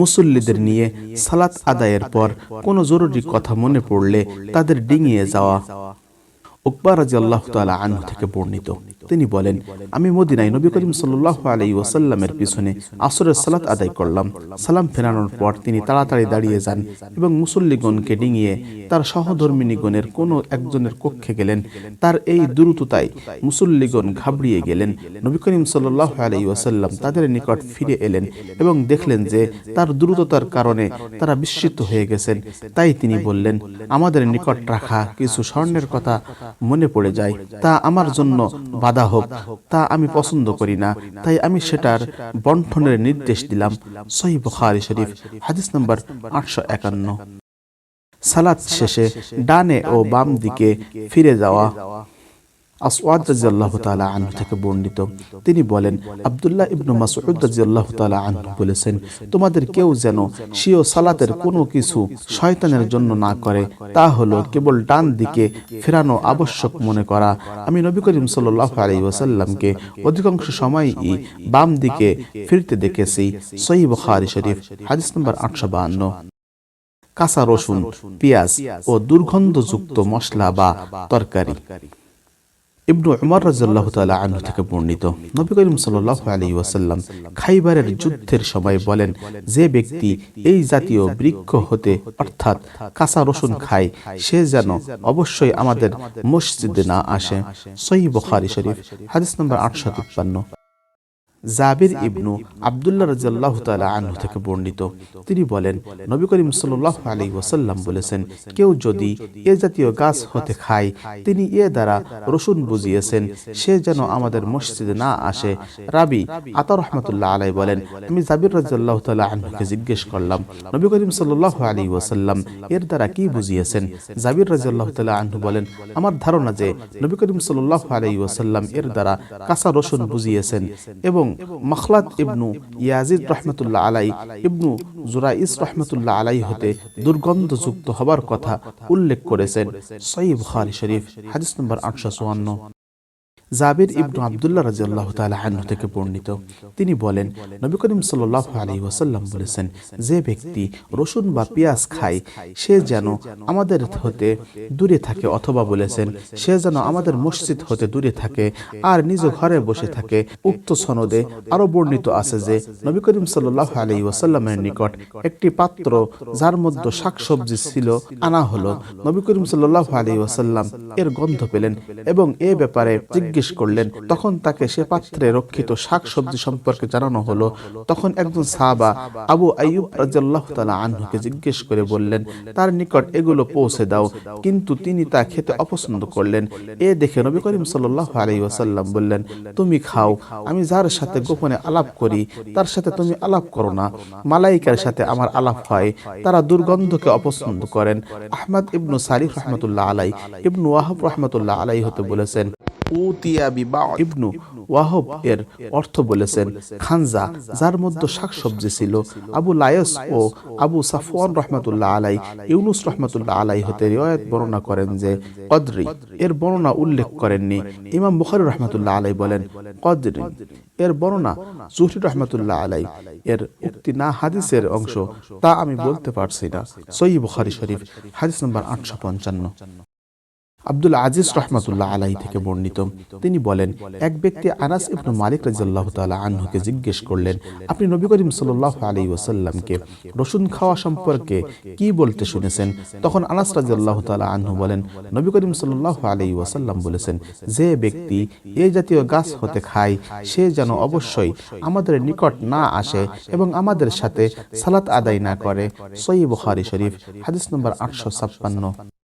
মুসল্লিদের নিয়ে সালাত আদায়ের পর কোনো জরুরি কথা মনে পড়লে তাদের ডিঙিয়ে যাওয়া। উকবা রাজি আল্লাহ তালা আনহু থেকে বর্ণিত। তিনি বলেন, আমি মদিনায় নবী করিম সাল্লাহ আলাই ওসাল্লামের পিছনে আসরের সালাত আদায় করলাম। সালাম ফেরানোর পর তিনি তাড়াতাড়ি দাঁড়িয়ে যান এবং মুসল্লিগণকে ডিঙিয়ে তার সহধর্মিনীগণের কোনো একজনের কক্ষে গেলেন। তার এই দ্রুততায় মুসল্লিগণ ঘাবড়িয়ে গেলেন। নবী করিম সাল্লাহ আলাই ওসাল্লাম তাদের নিকট ফিরে এলেন এবং দেখলেন যে তার দ্রুততার কারণে তারা বিস্মিত হয়ে গেছেন। তাই তিনি বললেন, আমাদের নিকট রাখা কিছু স্বর্ণের কথা মনে পড়ে যায়। তা আমার জন্য বাধা হোক, তা আমি পছন্দ করি না। তাই আমি সেটার বন্ঠনের নির্দেশ দিলাম, সহি বুখারি শরীফ, হাদিস নম্বর আটশো একান্ন। সালাদ শেষে ডানে ও বাম দিকে ফিরে যাওয়া। আসওয়াদ রাজিয়াল্লাহ তাআলা আনহু থেকে বর্ণিত। তিনি বলেন ইবনু মাসউদ রাজিয়াল্লাহ আনহু বলেছেন, তোমাদের কেউ যেন স্বীয় সালাতের কোনো কিছু শয়তানের জন্য না করে, তা হলো কেবল ডান দিকে ফেরানো আবশ্যক মনে করা। আমি নবী করিম ওয়াসাল্লামকে অধিকাংশ সময়ই বাম দিকে ফিরতে দেখেছি, সহিহ বুখারী শরীফ, হাদিস নম্বর 852 কাঁচা রসুন, পেঁয়াজ ও দুর্গন্ধযুক্ত মশলা বা তরকারি। ইবনু উমর রাজিয়াল্লাহ তাআলা আনহু থেকে বর্ণিত। নবী করিম সাল্লাল্লাহু আলাইহি ওয়াসাল্লাম খাইবারের যুদ্ধের সময় বলেন, যে ব্যক্তি এই জাতীয় বৃক্ষ হতে অর্থাৎ কাঁচা রসুন খায়, সে যেন অবশ্যই আমাদের মসজিদে না আসে। সহিহ বুখারী শরীফ, হাদিস নম্বর আটশো তিপ্পান্ন। জাবির ইবনু আবদুল্লাহ রাজিয়াল্লাহ তাআলা আনহু থেকে বর্ণিত। তিনি বলেন নবী করিম সাল্লাল্লাহু আলাইহি ওয়াসাল্লাম বলেছেন কেউ যদি এ জাতীয় গাছ হতে খায় তিনি এ দ্বারা রসুন বুঝিয়েছেন সে যেন আমাদের মসজিদে না আসে। রাবি আতা রহমতুল্লাহ আলাই বলেন আমি জাবির রাজিয়াল্লাহ তাআলা আনহুকে জিজ্ঞেস করলাম নবী করিম সাল্লাল্লাহু আলাইহি ওয়াসাল্লাম এর দ্বারা কি বুঝিয়েছেন? জাবির রাজিয়াল্লাহ তাআলা আনহু বলেন আমার ধারণা যে নবী করিম সাল্লাল্লাহু আলাইহি ওয়াসাল্লাম এর দ্বারা কাঁচা রসুন বুঝিয়েছেন এবং মখলাদ ইবনু ইয়াজিদ রহমতুল্লাহ আলাই ইবনু জুরাইস রহমতুল্লাহ আলাই হতে দুর্গন্ধযুক্ত হবার কথা উল্লেখ করেছেন সঈব খালি শরীফ হাদিস নম্বর আটশো চুয়ান্ন। জাবির ইবনু আবদুল্লাহ রাজিয়াল্লাহ তাআলা আনহু থেকে বর্ণিত। তিনি বলেন নবী করিম সাল্লাল্লাহু আলাইহি ওয়াসাল্লাম বলেছেন যে ব্যক্তি রসুন বা পেঁয়াজ খায় সে যেন আমাদের হতে দূরে থাকে অথবা বলেছেন সে যেন আমাদের মসজিদ হতে দূরে থাকে আর নিজ ঘরে বসে থাকে উক্ত সনদে আরও বর্ণিত আছে যে নবী করিম সাল্লাল্লাহু আলাইহি ওয়াসাল্লামের নিকট একটি পাত্র যার মধ্যে শাকসবজি ছিল আনা হলো নবী করিম সাল্লাল্লাহু আলাইহি ওয়াসাল্লাম। এর গন্ধ পেলেন এবং এ ব্যাপারে জিজ্ঞেস করলেন, তখন তাকে সে পাত্রে রক্ষিত শাক সবজি সম্পর্কে জানানো হলো। তখন একজন সাহাবা আবু আইয়ুব রাজিয়াল্লাহ তাআলা আনহুকে জিজ্ঞেস করে বললেন, তার নিকট এগুলো পৌঁছে দাও। কিন্তু তিনি তা খেতে অপছন্দ করলেন। এ দেখে নবী করিম সাল্লাল্লাহু আলাইহি ওয়াসাল্লাম বললেন, তুমি খাও, আমি যার সাথে গোপনে আলাপ করি, তার সাথে তুমি আলাপ করো না। মালাইকার সাথে আমার আলাপ হয়, তারা দুর্গন্ধকে অপছন্দ করেন। আহমদ ইবনু সারিফ রহমতুল্লাহ আলাই ইবনু ওয়াহাব রহমতুল্লাহ আলাই হতে বলেছেন ইবনু ওয়াহব এর অর্থ বলেছেন খানজা যার মধ্যে শাকসবজি ছিল আবু লায়স ও আবু সাফওয়ান রহমতুল্লাহ আলাই ইউনুস রহমতুল্লাহ আলাই হতে রিওয়ায়ত বর্ণনা করেন যে কদরি এর বর্ণনা উল্লেখ করেননি। ইমাম বুখারী রহমতুল্লাহ আলাই বলেন কদরি এর বর্ণনা জুহরি রহমতুল্লাহ আলাই এর উক্তি না হাদিসের অংশ তা আমি বলতে পারছি না। সই বুখারী শরীফ হাদিস নম্বর আটশো পঞ্চান্ন। আব্দুল আজিজ রহমতুল্লাহ আলাই থেকে বর্ণিত। তিনি বলেন, এক ব্যক্তি আনাস ইবনু মালিক রাজিয়াল্লাহ তাআলা আনহুকে জিজ্ঞেস করলেন, আপনি নবী করিম সাল্লাল্লাহু আলাইহি ওয়াসাল্লামকে রসুন খাওয়া সম্পর্কে কি বলতে শুনেছেন? তখন আনাস রাজিয়াল্লাহ তাআলা আনহু বলেন, নবী করিম সাল্লাল্লাহু আলাইহি ওয়াসাল্লাম বলেছেন, যে ব্যক্তি এই জাতীয় গাছ হতে খায়, সে যেন অবশ্যই আমাদের নিকট না আসে এবং আমাদের সাথে সালাত আদায় না করে। সহি বুখারী শরীফ, হাদিস নম্বর আটশো ছাপ্পান্ন।